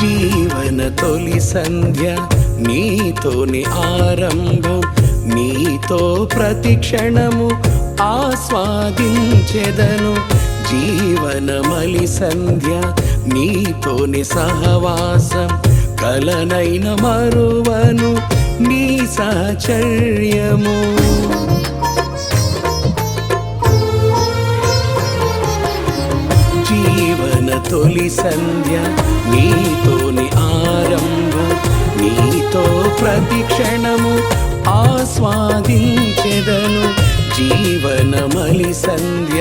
జీవన తొలి సంధ్య నీతోని ఆరంభం నీతో ప్రతి క్షణము ఆస్వాదించెదను. జీవనమలి సంధ్య నీతోని సహవాసం కలనైన మరువను నీ సాచర్యము. జీవన తొలి సంధ్య నీతోని ఆరంభు నీతో ప్రతి క్షణము ఆస్వాదించెదను. జీవనమలి సంధ్య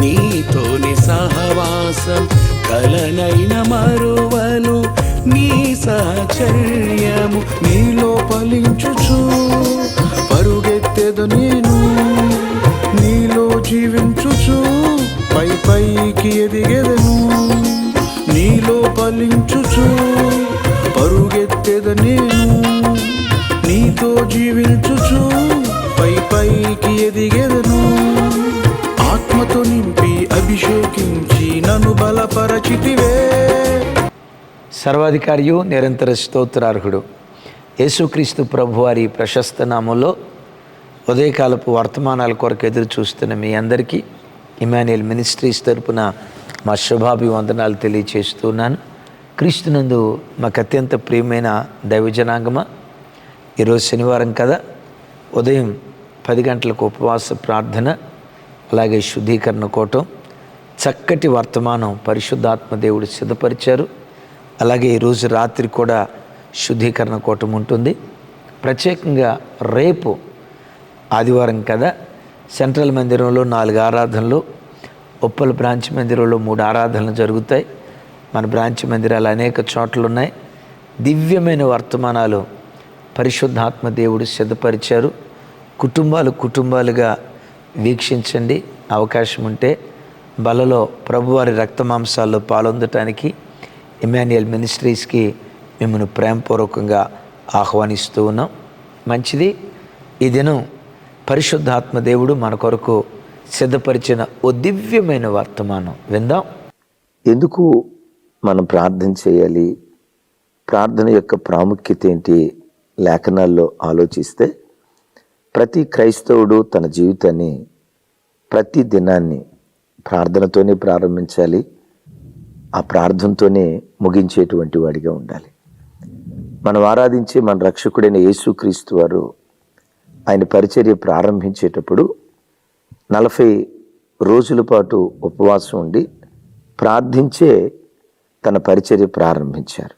నీతోని సహవాసం కలనైన మరువను నీ సహచర్యము నీలో పలించుచు పరుగెత్తెదు నేను నీలో జీవించుచు పై పైకి ఎదిగెదను. నీలో ఫలించుచు పరుగెత్తెద నేను. నీతో జీవించుచు పై పైకి ఎదిగెదను. ఆత్మతో నింపి అభిషేకించి నన్ను బలపరచితివే. సర్వాధికారియు నిరంతర స్తోత్రార్హుడు. యేసుక్రీస్తు ప్రభువారి ప్రశస్త నామంలో ఉదయకాలపు వర్తమానాల కొరకు ఎదురు చూస్తున్న మీ అందరికీ ఇమాన్యుయల్ మినిస్ట్రీస్ తరపున మా శుభాభివందనాలు తెలియచేస్తున్నాను. క్రీస్తునందు మాకు అత్యంత ప్రియమైన దైవజనాంగమ? ఈరోజు శనివారం కదా. ఉదయం పది గంటలకు ఉపవాస ప్రార్థన అలాగే శుద్ధీకరణ కోటం చక్కటి వర్తమానం పరిశుద్ధాత్మ దేవుడు సిద్ధపరిచారు. అలాగే ఈరోజు రాత్రి కూడా శుద్ధీకరణ కూటం ఉంటుంది. ప్రత్యేకంగా రేపు ఆదివారం కదా. సెంట్రల్ మందిరంలో నాలుగు ఆరాధనలు ఉప్పల బ్రాంచ్ మందిరంలో మూడు ఆరాధనలు జరుగుతాయి. మన బ్రాంచ్ మందిరాలు అనేక చోట్ల ఉన్నాయి దివ్యమైన వర్తమానాలు పరిశుద్ధాత్మ దేవుడు సిద్ధపరిచారు. కుటుంబాలు కుటుంబాలుగా వీక్షించండి. అవకాశం ఉంటే బలలో ప్రభువారి రక్తమాంసాల్లో పాలొందటానికి ఇమాన్యుయల్ మినిస్ట్రీస్కి మిమ్మల్ని ప్రేమపూర్వకంగా ఆహ్వానిస్తూ ఉన్నాం. మంచిది. ఈ దినం పరిశుద్ధాత్మ దేవుడు మన కొరకు సిద్ధపరిచిన ఓ దివ్యమైన వర్తమానం. విందాం. ఎందుకు మనం ప్రార్థన చేయాలి? ప్రార్థన యొక్క ప్రాముఖ్యత ఏంటి? లేఖనాల్లో ఆలోచిస్తే ప్రతి క్రైస్తవుడు తన జీవితాన్ని ప్రతి దినాన్ని ప్రార్థనతోనే ప్రారంభించాలి. ఆ ప్రార్థనతోనే ముగించేటువంటి వాడిగా ఉండాలి. మనం ఆరాధించే మన రక్షకుడైన యేసుక్రీస్తు వారు ఆయన పరిచర్య ప్రారంభించేటప్పుడు నలభై రోజుల పాటు ఉపవాసం ఉండి ప్రార్థించే తన పరిచర్య ప్రారంభించారు.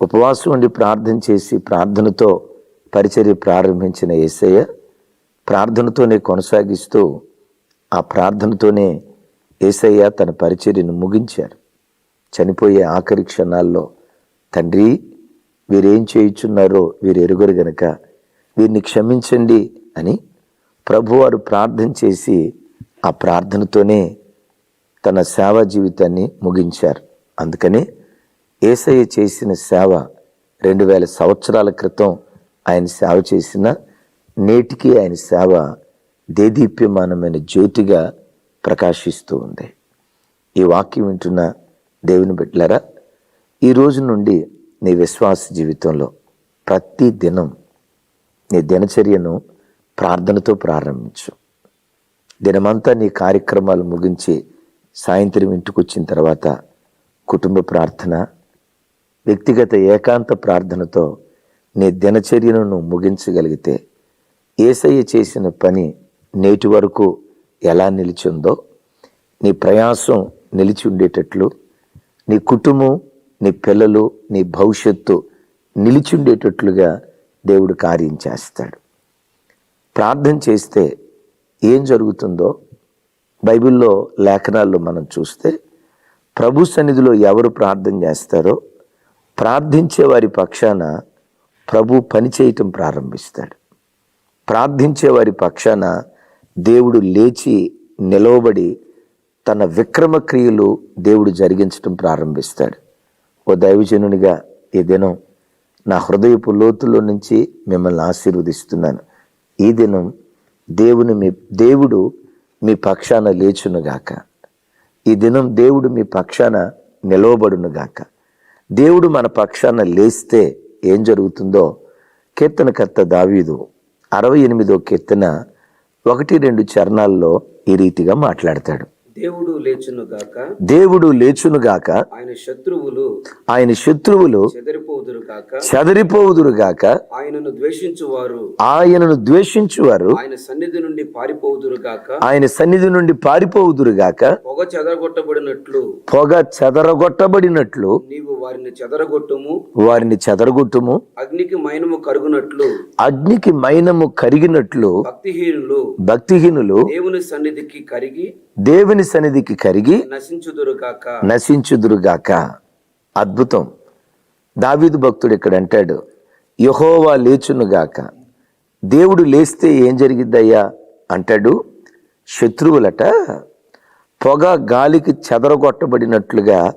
ఉపవాసం ఉండి ప్రార్థన చేసి ప్రార్థనతో పరిచర్య ప్రారంభించిన ఏసయ్య ప్రార్థనతోనే కొనసాగిస్తూ ఆ ప్రార్థనతోనే ఏసయ్య తన పరిచర్యను ముగించారు. చనిపోయే ఆఖరి క్షణాల్లో తండ్రి వీరేం చేయుచున్నారో వీరు ఎరుగరు గనక వీరిని క్షమించండి అని ప్రభువారు ప్రార్థన చేసి ఆ ప్రార్థనతోనే తన సేవా జీవితాన్ని ముగించారు. అందుకని ఏసయ్య చేసిన సేవ రెండు వేల సంవత్సరాల క్రితం ఆయన సేవ చేసిన నేటికి ఆయన సేవ దేదీప్యమానమైన జ్యోతిగా ప్రకాశిస్తూ ఉంది. ఈ వాక్యం వింటున్న దేవుని బిడ్డలారా ఈ రోజు నుండి నీ విశ్వాస జీవితంలో ప్రతి దినం నీ దినచర్యను ప్రార్థనతో ప్రారంభించు. దినమంతా నీ కార్యక్రమాలు ముగించి సాయంత్రం ఇంటికి వచ్చిన తర్వాత కుటుంబ ప్రార్థన వ్యక్తిగత ఏకాంత ప్రార్థనతో నీ దినచర్యను నువ్వు ముగించగలిగితే ఏసయ్య చేసిన పని నేటి వరకు ఎలా నిలిచిందో నీ ప్రయాసం నిలిచి ఉండేటట్లు నీ కుటుంబం నీ పిల్లలు నీ భవిష్యత్తు నిలిచి ఉండేటట్లుగా దేవుడు కార్యం చేస్తాడు. ప్రార్థన చేస్తే ఏం జరుగుతుందో బైబిల్లో లేఖనాల్లో మనం చూస్తే ప్రభు సన్నిధిలో ఎవరు ప్రార్థన చేస్తారో ప్రార్థించే వారి పక్షాన ప్రభు పని చేయటం ప్రారంభిస్తాడు. ప్రార్థించే వారి పక్షాన దేవుడు లేచి నిలవబడి తన విక్రమ క్రియలు దేవుడు జరిగించటం ప్రారంభిస్తాడు. ఓ దైవజనునిగా ఈ దినం నా హృదయపు లోతులో నుంచి మిమ్మల్ని ఆశీర్వదిస్తున్నాను. ఈ దినం దేవుని మీ దేవుడు మీ పక్షాన లేచునుగాక. ఈ దినం దేవుడు మీ పక్షాన నిలవబడునుగాక. దేవుడు మన పక్షాన లేస్తే ఏం జరుగుతుందో కీర్తనకర్త దావీదు అరవై ఎనిమిదో కీర్తన ఒకటి రెండు చరణాల్లో ఈ రీతిగా మాట్లాడతాడు. దేవుడు లేచునుగాక దేవుడు లేచునుగాక ఆయన శత్రువులు ఆయన శత్రువులు చెదరిపోదురు కాక చెదరిపోవుదురుగాక ఆయనను ద్వేషించువారు. ఆయనను ద్వేషించువారు. ఆయన సన్నిధి నుండి పారిపోవుదురు గాక. ఆయన సన్నిధి నుండి పారిపోవుదురుగాక పొగ చెదరగొట్టబడినట్లు. పొగ చెదరగొట్టబడినట్లు. నీవు వారిని చెదరగొట్టుము. వారిని చెదరగొట్టుము. అగ్నికి మైనము కరుగునట్లు. అగ్నికి మైనము కరిగినట్లు. భక్తిహీనులు. భక్తిహీనులు. దేవుని సన్నిధికి కరిగి దేవుని సన్నిధికి కరిగి నశించుదురు గాక నశించుదురుగాక. అద్భుతం. దావీదు భక్తుడు ఇక్కడ అంటాడు యహోవా లేచునుగాక. దేవుడు లేస్తే ఏం జరిగిద్దయ్యా? అంటాడు శత్రువులట పొగ గాలికి చెదరగొట్టబడినట్లుగా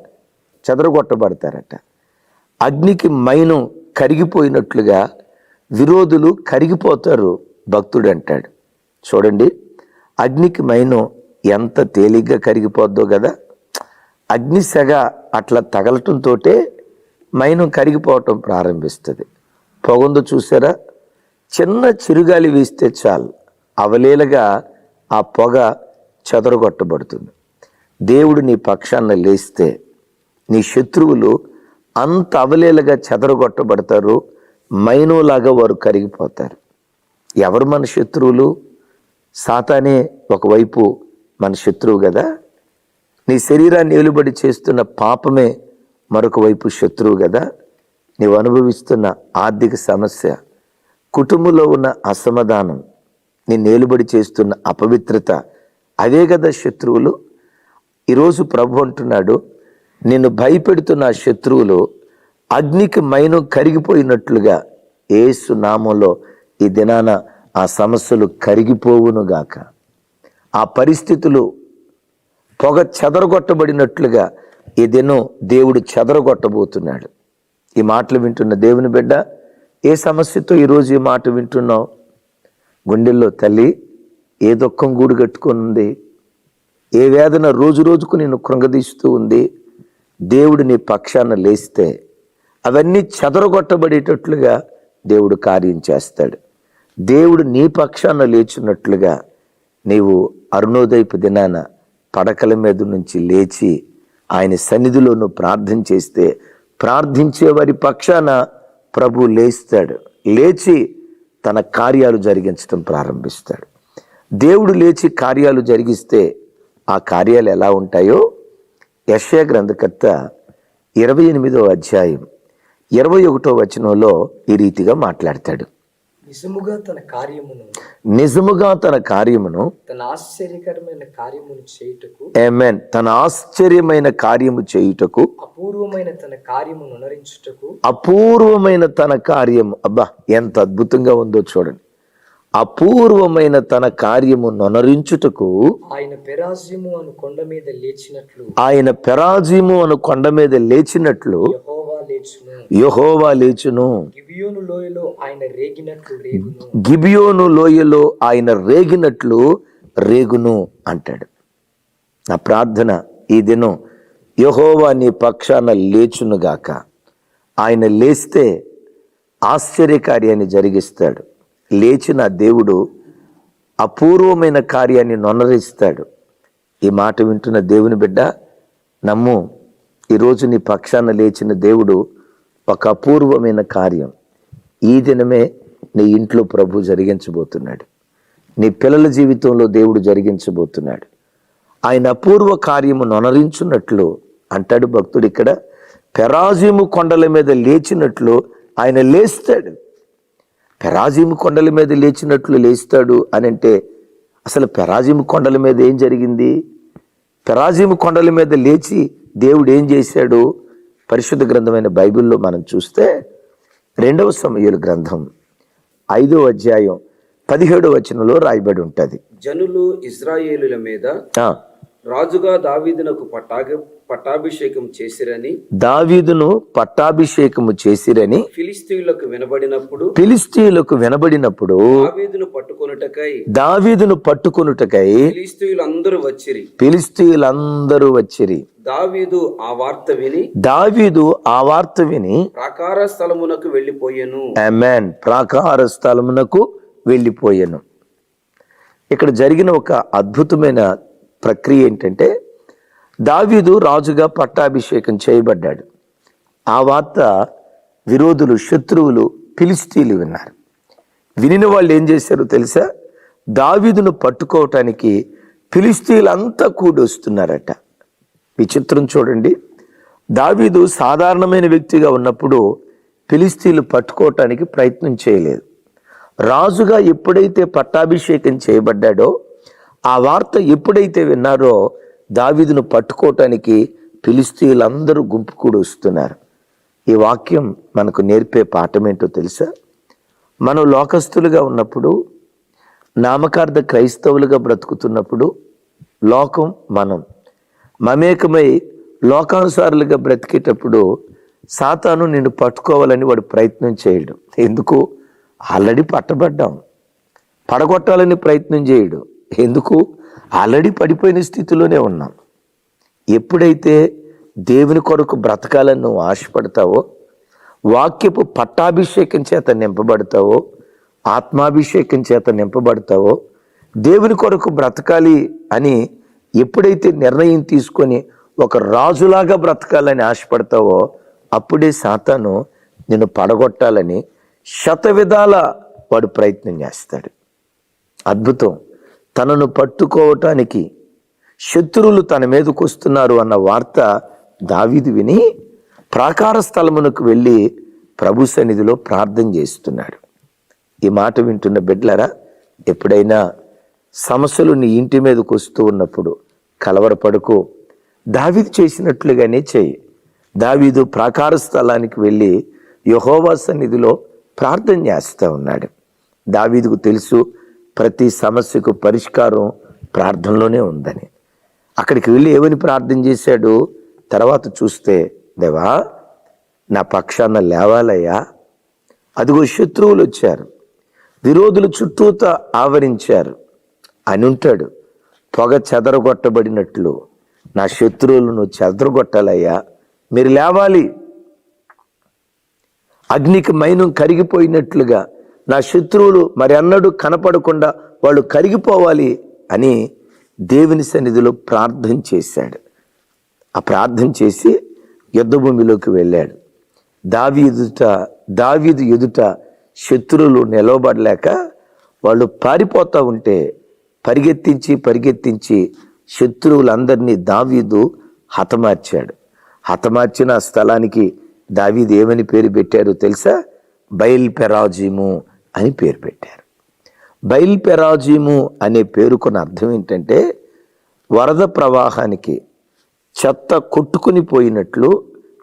చెదరగొట్టబడతారట. అగ్నికి మైనం కరిగిపోయినట్లుగా విరోధులు కరిగిపోతారు భక్తుడు అంటాడు. చూడండి అగ్నికి మైనం ఎంత తేలిగ్గా కరిగిపోద్దో కదా. అగ్నిశగ అట్లా తగలటంతో మైనం కరిగిపోవటం ప్రారంభిస్తుంది. పొగందు చూసారా? చిన్న చిరుగాలి వీస్తే చాలు. అవలీలగా ఆ పొగ చెదరగొట్టబడుతుంది. దేవుడు నీ పక్షాన లేస్తే నీ శత్రువులు అంత అవలీలగా చెదరగొట్టబడతారు మైనోలాగా వారు కరిగిపోతారు. ఎవరు మన శత్రువులు? సాతానే ఒకవైపు మన శత్రువు కదా? నీ శరీరాన్ని ఏలుబడి చేస్తున్న పాపమే మరొక వైపు శత్రువు కదా? నీవు అనుభవిస్తున్న ఆర్థిక సమస్య కుటుంబంలో ఉన్న అసమాధానం నీ ఏలుబడి చేస్తున్న అపవిత్రత అవే కదా శత్రువులు? ఈరోజు ప్రభు అంటున్నాడు నిన్ను భయపెడుతున్న శత్రువులు అగ్నికి మైనం కరిగిపోయినట్లుగా ఏసు నామంలో ఈ దినాన ఆ సమస్యలు కరిగిపోవునుగాక. ఆ పరిస్థితులు పొగ చెదరగొట్టబడినట్లుగా ఈ దినం దేవుడు చెదరగొట్టబోతున్నాడు. ఈ మాటలు వింటున్న దేవుని బిడ్డ ఏ సమస్యతో ఈరోజు ఈ మాట వింటున్నావు? గుండెల్లో తల్లి ఏ దుఃఖం గూడు కట్టుకొని ఉంది? ఏ వేదన రోజు రోజుకు నేను కృంగదీస్తూ ఉంది? దేవుడు నీ పక్షాన లేస్తే అవన్నీ చెదరగొట్టబడేటట్లుగా దేవుడు కార్యం చేస్తాడు. దేవుడు నీ పక్షాన లేచినట్లుగా నీవు అరుణోదయపు దినాన పడకల మీద నుంచి లేచి ఆయన సన్నిధిలోనూ ప్రార్థన చేస్తే ప్రార్థించే వారి పక్షాన ప్రభు లేస్తాడు. లేచి తన కార్యాలు జరిగించడం ప్రారంభిస్తాడు. దేవుడు లేచి కార్యాలు జరిగిస్తే ఆ కార్యాలు ఎలా ఉంటాయో యశయ గ్రంథకర్త ఇరవై ఎనిమిదో అధ్యాయం ఇరవై ఒకటో వచనంలో ఈ రీతిగా మాట్లాడతాడు. నిజముగా తన కార్యమును నిజముగా తన కార్యమును తన ఆశ్చర్యకరమైన కార్యమును చేయుటకు ఏమెన్ తన ఆశ్చర్యమైన కార్యము చేయుటకు అపూర్వమైన తన కార్యమును నరించుటకు అపూర్వమైన తన కార్యము అబ్బా ఎంత అద్భుతంగా ఉందో చూడండి. అపూర్వమైన తన కార్యము నొనరించుటకు ఆయన పెరాజ్యము అను కొండ మీద లేచినట్లు ఆయన పెరాజీము అను కొండ మీద లేచినట్లు యహోవా యహోవా లేచును. గిబియోను లోయలో ఆయన రేగినట్లు రేగును. అంటాడు. నా ప్రార్థన ఈ దినం యహోవా నీ పక్షాన లేచునుగాక ఆయన లేస్తే ఆశ్చర్యకార్యాన్ని జరిగిస్తాడు. లేచిన దేవుడు అపూర్వమైన కార్యాన్ని నొనరిస్తాడు. ఈ మాట వింటున్న దేవుని బిడ్డ నమ్ము ఈరోజు నీ పక్షాన లేచిన దేవుడు ఒక అపూర్వమైన కార్యం. ఈ దినమే నీ ఇంట్లో ప్రభు జరిగించబోతున్నాడు. నీ పిల్లల జీవితంలో దేవుడు జరిగించబోతున్నాడు. ఆయన అపూర్వ కార్యము నొనరించున్నట్లు అంటాడు భక్తుడు ఇక్కడ. పెరాజీము కొండల మీద లేచినట్లు ఆయన లేస్తాడు. పెరాజీము కొండల మీద లేచినట్లు లేస్తాడు అని అంటే అసలు పెరాజీము కొండల మీద ఏం జరిగింది? పెరాజీము కొండల మీద లేచి దేవుడు ఏం చేశాడు? పరిశుద్ధ గ్రంథమైన బైబిల్లో మనం చూస్తే రెండవ సమయలు గ్రంథం ఐదో అధ్యాయం పదిహేడో వచనంలో రాయబడి ఉంటుంది. జనులు ఇజ్రాయేలుల మీద రాజుగా దావీదునకు పట్టాగ పట్టాభిషేకం చేసిరని దావీదును పట్టాభిషేకము చేసిరని ఫిలిస్తీయులకు వినబడినప్పుడు ఫిలిస్తీయులకు వినబడినప్పుడు దావీదును పట్టుకొనుటకై దావీదును పట్టుకొనుటకై ఫిలిస్తీయులందరూ వచ్చిరి. ఫిలిస్తీయులందరూ వచ్చిరి. దావీదు ఆ వార్త విని దావీదు ఆ వార్త విని ప్రాకార స్థలమునకు వెళ్ళిపోయెను. అమెన్ ప్రాకార స్థలమునకు వెళ్ళిపోయాను. ఇక్కడ జరిగిన ఒక అద్భుతమైన ప్రక్రియ ఏంటంటే దావీదు రాజుగా పట్టాభిషేకం చేయబడ్డాడు. ఆ వార్త విరోధులు శత్రువులు పిలిస్తీలు విన్నారు. వినిన వాళ్ళు ఏం చేశారో తెలుసా? దావీదును పట్టుకోవటానికి పిలిస్తీలంతా కూడి వస్తున్నారట విచిత్రం చూడండి. దావీదు సాధారణమైన వ్యక్తిగా ఉన్నప్పుడు పిలిస్తీలు పట్టుకోవటానికి ప్రయత్నం చేయలేదు. రాజుగా ఎప్పుడైతే పట్టాభిషేకం చేయబడ్డాడో ఆ వార్త ఎప్పుడైతే విన్నారో దావీదును పట్టుకోవటానికి ఫిలిస్తీన్లందరూ గుంపు కూడా వస్తున్నారు. ఈ వాక్యం మనకు నేర్పే పాఠం ఏంటో తెలుసా? మనం లోకస్తులుగా ఉన్నప్పుడు నామకార్థ క్రైస్తవులుగా బ్రతుకుతున్నప్పుడు లోకం మనం. మమేకమై లోకానుసారులుగా బ్రతికేటప్పుడు సాతాను నిన్ను పట్టుకోవాలని వాడు ప్రయత్నం చేయడు. ఎందుకు? ఆల్రెడీ పట్టబడ్డాం. పడగొట్టాలని ప్రయత్నం చేయడు. ఎందుకు? ఆల్రెడీ పడిపోయిన స్థితిలోనే ఉన్నాం. ఎప్పుడైతే దేవుని కొరకు బ్రతకాలని నువ్వు ఆశపడతావో వాక్యపు పట్టాభిషేకం చేత నింపబడతావో ఆత్మాభిషేకం చేత నింపబడతావో దేవుని కొరకు బ్రతకాలి అని ఎప్పుడైతే నిర్ణయం తీసుకొని ఒక రాజులాగా బ్రతకాలని ఆశపడతావో అప్పుడే సాతాను నిన్ను పడగొట్టాలని శత విధాల వాడు ప్రయత్నం చేస్తాడు. అద్భుతం. తనను పట్టుకోవటానికి శత్రువులు తన మీదకు వస్తున్నారు అన్న వార్త దావీదు విని ప్రాకార స్థలమునకు వెళ్ళి ప్రభు సన్నిధిలో ప్రార్థన చేస్తున్నాడు. ఈ మాట వింటున్న బిడ్లరా ఎప్పుడైనా సమస్యలు నీ ఇంటి మీదకు వస్తూ ఉన్నప్పుడు కలవరపడుకో. దావీదు చేసినట్లుగానే చేయి. దావీదు ప్రాకార స్థలానికి వెళ్ళి యహోవా సన్నిధిలో ప్రార్థన చేస్తూ ఉన్నాడు. దావీదుకు తెలుసు ప్రతి సమస్యకు పరిష్కారం ప్రార్థనలోనే ఉందని. అక్కడికి వెళ్ళి ఏమని ప్రార్థన చేశాడు? తర్వాత చూస్తే దేవా నా పక్షాన లేవాలయ్యా. అదిగో శత్రువులు వచ్చారు. విరోధులు చుట్టూత ఆవరించారు. అని ఉంటాడు పొగ చెదరగొట్టబడినట్లు. నా శత్రువులను చెదరగొట్టాలయ్యా. మీరు లేవాలి. అగ్నికి మైనం కరిగిపోయినట్లుగా నా శత్రువులు మరి అన్నడు కనపడకుండా వాళ్ళు కరిగిపోవాలి అని దేవుని సన్నిధిలో ప్రార్థన చేశాడు. ఆ ప్రార్థన చేసి యుద్ధభూమిలోకి వెళ్ళాడు. దావి ఎదుట దావీదు ఎదుట శత్రువులు నిలవబడలేక వాళ్ళు పారిపోతూ ఉంటే పరిగెత్తించి పరిగెత్తించి శత్రువులందరినీ దావీదు హతమార్చాడు. హతమార్చిన స్థలానికి దావీదు ఏమని పేరు పెట్టారో తెలుసా? బయల్ పెరాజీము అని పేరు పెట్టారు. బైల్ పెరాజీము అనే పేరుకున్న అర్థం ఏంటంటే వరద ప్రవాహానికి చెత్త కొట్టుకుని పోయినట్లు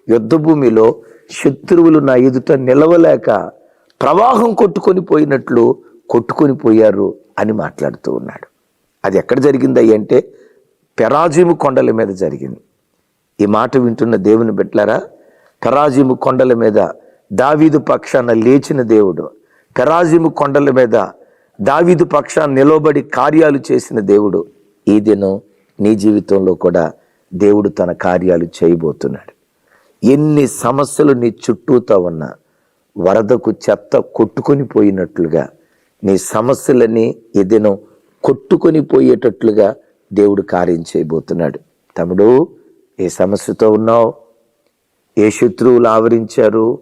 యుద్ధభూమిలో శత్రువులు నా ఎదుట నిలవలేక ప్రవాహం కొట్టుకొని పోయినట్లు కొట్టుకొని పోయారు అని మాట్లాడుతూ ఉన్నాడు. అది ఎక్కడ జరిగింది అంటే పెరాజీము కొండల మీద జరిగింది. ఈ మాట వింటున్న దేవుని బిడ్డలారా పెరాజీము కొండల మీద దావీదు పక్షాన లేచిన దేవుడు పెరాజీము కొండల మీద దావీదు పక్షాన్ని నిలబడి కార్యాలు చేసిన దేవుడు. ఈ దినం నీ జీవితంలో కూడా దేవుడు తన కార్యాలు చేయబోతున్నాడు. ఎన్ని సమస్యలు నీ చుట్టూతో ఉన్నా వరదకు చెత్త కొట్టుకొని పోయినట్లుగా నీ సమస్యలని ఏదైనా కొట్టుకొని పోయేటట్లుగా దేవుడు కార్యం చేయబోతున్నాడు. తమ్ముడు ఏ సమస్యతో ఉన్నావు? ఏ శత్రువులు ఆవరించారు?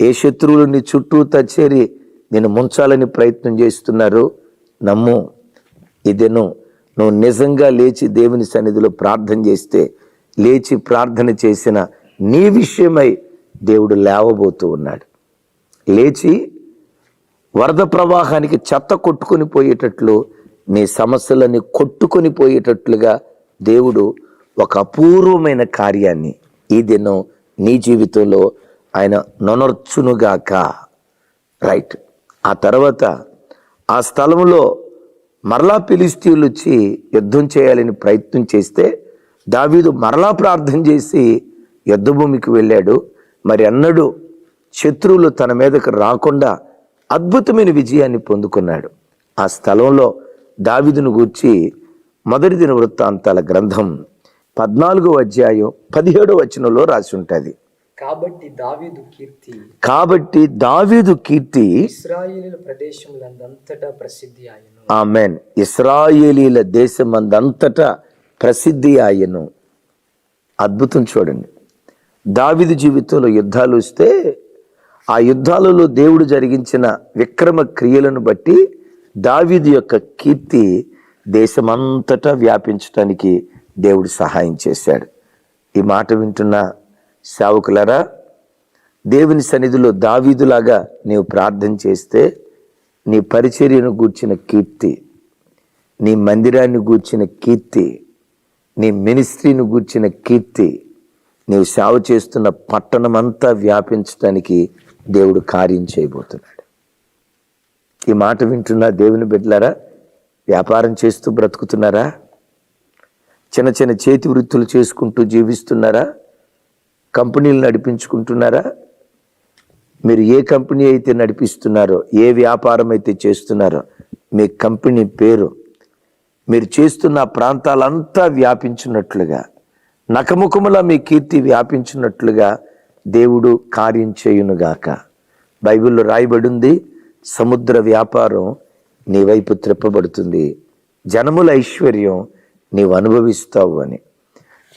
ఏ శత్రువులు నీ చుట్టూ చేరి నేను ముంచాలని ప్రయత్నం చేస్తున్నారు. నమ్ము. ఇదేను నువ్వు నిజంగా లేచి దేవుని సన్నిధిలో ప్రార్థన చేస్తే లేచి ప్రార్థన చేసిన నీ విషయమై దేవుడు లేవబోతూ ఉన్నాడు. లేచి వరద ప్రవాహానికి చెత్త కొట్టుకొని పోయేటట్లు నీ సమస్యలని కొట్టుకొని పోయేటట్లుగా దేవుడు ఒక అపూర్వమైన కార్యాన్ని ఈ దినం నీ జీవితంలో ఆయన నొనర్చునుగాక. రైట్. ఆ తర్వాత ఆ స్థలంలో మరలా పిలిస్తీన్లు వచ్చి యుద్ధం చేయాలని ప్రయత్నం చేస్తే దావీదు మరలా ప్రార్థన చేసి యుద్ధభూమికి వెళ్ళాడు. మరి అన్నడు శత్రువులు తన మీదకు రాకుండా అద్భుతమైన విజయాన్ని పొందుకున్నాడు. ఆ స్థలంలో దావిదును గూర్చి మొదటి దిన వృత్తాంతాల గ్రంథం పద్నాలుగో అధ్యాయం పదిహేడో వచనంలో రాసి ఉంటుంది. కాబట్టి దావీదు కీర్తి కాబట్టి దావీదు కీర్తి ఇస్రాయేలీల ప్రదేశములందంతటా ప్రసిద్ధి ఆయను ఆమెన్. ఇస్రాయేలీల దేశమందంతటా ప్రసిద్ధి ఆయను అద్భుతం చూడండి. దావిది జీవితంలో యుద్ధాలు వస్తే ఆ యుద్ధాలలో దేవుడు జరిగించిన విక్రమ క్రియలను బట్టి దావీదు యొక్క కీర్తి దేశమంతటా వ్యాపించడానికి దేవుడు సహాయం చేశాడు. ఈ మాట వింటున్న సేవకులరా దేవుని సన్నిధిలో దావీదులాగా నీవు ప్రార్థన చేస్తే నీ పరిచర్యను గూర్చిన కీర్తి నీ మందిరాన్ని గూర్చిన కీర్తి నీ మినిస్ట్రీని గూర్చిన కీర్తి నీవు సేవ చేస్తున్న పట్టణమంతా వ్యాపించడానికి దేవుడు కార్యం చేయబోతున్నాడు. ఈ మాట వింటున్న దేవుని బిడ్డలారా వ్యాపారం చేస్తూ బ్రతుకుతున్నారా చిన్న చిన్న చేతి వృత్తులు చేసుకుంటూ జీవిస్తున్నారా కంపెనీలు నడిపించుకుంటున్నారా? మీరు ఏ కంపెనీ అయితే నడిపిస్తున్నారో ఏ వ్యాపారం అయితే చేస్తున్నారో మీ కంపెనీ పేరు మీరు చేస్తున్న ప్రాంతాలంతా వ్యాపించినట్లుగా నకముఖముల మీ కీర్తి వ్యాపించినట్లుగా దేవుడు కార్యం చేయునుగాక. బైబిల్లో రాయబడింది సముద్ర వ్యాపారం నీ వైపు త్రిప్పబడుతుంది జనముల ఐశ్వర్యం నీవు అనుభవిస్తావు అని.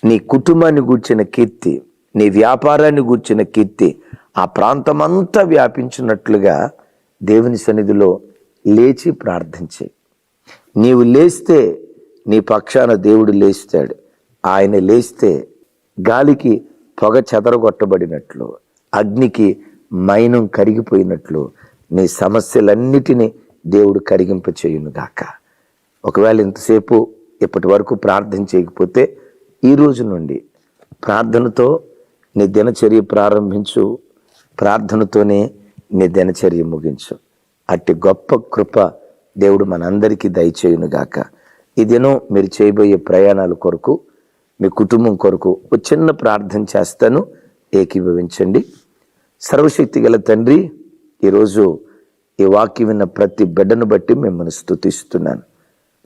నీ కుటుంబాన్ని గూర్చిన కీర్తి నీ వ్యాపారాన్ని గూర్చిన కీర్తి ఆ ప్రాంతమంతా వ్యాపించినట్లుగా దేవుని సన్నిధిలో లేచి ప్రార్థించే. నీవు లేస్తే నీ పక్షాన దేవుడు లేస్తాడు. ఆయన లేస్తే గాలికి పొగ చెదరగొట్టబడినట్లు అగ్నికి మైనం కరిగిపోయినట్లు నీ సమస్యలన్నిటినీ దేవుడు కరిగింప చేయునుగాక ఒకవేళ ఇంతసేపు ఇప్పటి వరకు ప్రార్థన చేయకపోతే ఈ రోజు నుండి ప్రార్థనతో నీ దినచర్య ప్రారంభించు. ప్రార్థనతోనే నీ దినచర్య ముగించు. అట్టి గొప్ప కృప దేవుడు మనందరికీ దయచేయునుగాక. ఈ దినం మీరు చేయబోయే ప్రయాణాల కొరకు మీ కుటుంబం కొరకు ఒక చిన్న ప్రార్థన చేస్తాను. ఏకీభవించండి. సర్వశక్తి గల తండ్రి ఈరోజు ఈ వాక్యం విన్న ప్రతి బిడ్డను బట్టి మిమ్మల్ని స్థుతిస్తున్నాను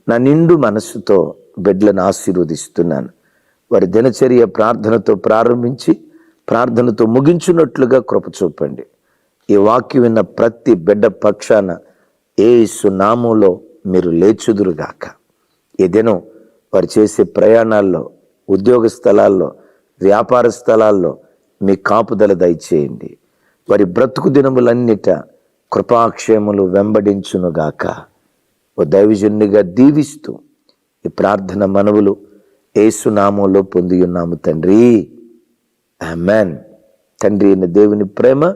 నా నిండు మనస్సుతో బిడ్డలను ఆశీర్వదిస్తున్నాను. వారి దినచర్య ప్రార్థనతో ప్రారంభించి ప్రార్థనతో ముగించున్నట్లుగా కృప చూపండి. ఈ వాక్యం విన్న ప్రతి బిడ్డ పక్షాన ఏ నామంలో మీరు లేచుదురుగాక. ఈ దినం వారు చేసే ప్రయాణాల్లో ఉద్యోగ స్థలాల్లో వ్యాపార స్థలాల్లో మీ కాపుదల దయచేయండి. వారి బ్రతుకు దినములన్నిట కృపాక్షేములు వెంబడించునుగాక. ఓ దైవజనునిగా దీవిస్తూ ఈ ప్రార్థన మనవులు ఏసునామంలో పొంది ఉన్నాము తండ్రి. ఆమెన్. తండ్రి అయిన దేవుని ప్రేమ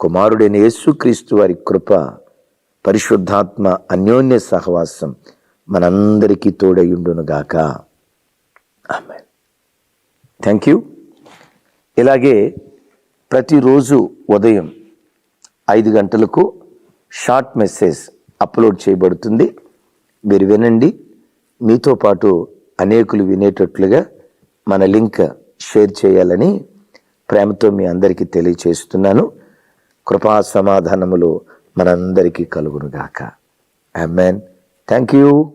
కుమారుడైన యేసుక్రీస్తు వారి కృప పరిశుద్ధాత్మ అన్యోన్య సహవాసం మనందరికీ తోడయుండునుగాక. ఆమెన్. Thank you. ఇలాగే ప్రతిరోజు ఉదయం ఐదు గంటలకు షార్ట్ మెసేజ్ అప్లోడ్ చేయబడుతుంది. మీరు వినండి. మీతో పాటు అనేకులు వినేటట్లుగా మన లింక్ షేర్ చేయాలని ప్రేమతో మీ అందరికీ తెలియచేస్తున్నాను. కృపా సమాధానములు మనందరికీ కలుగునుగాక. I men thank you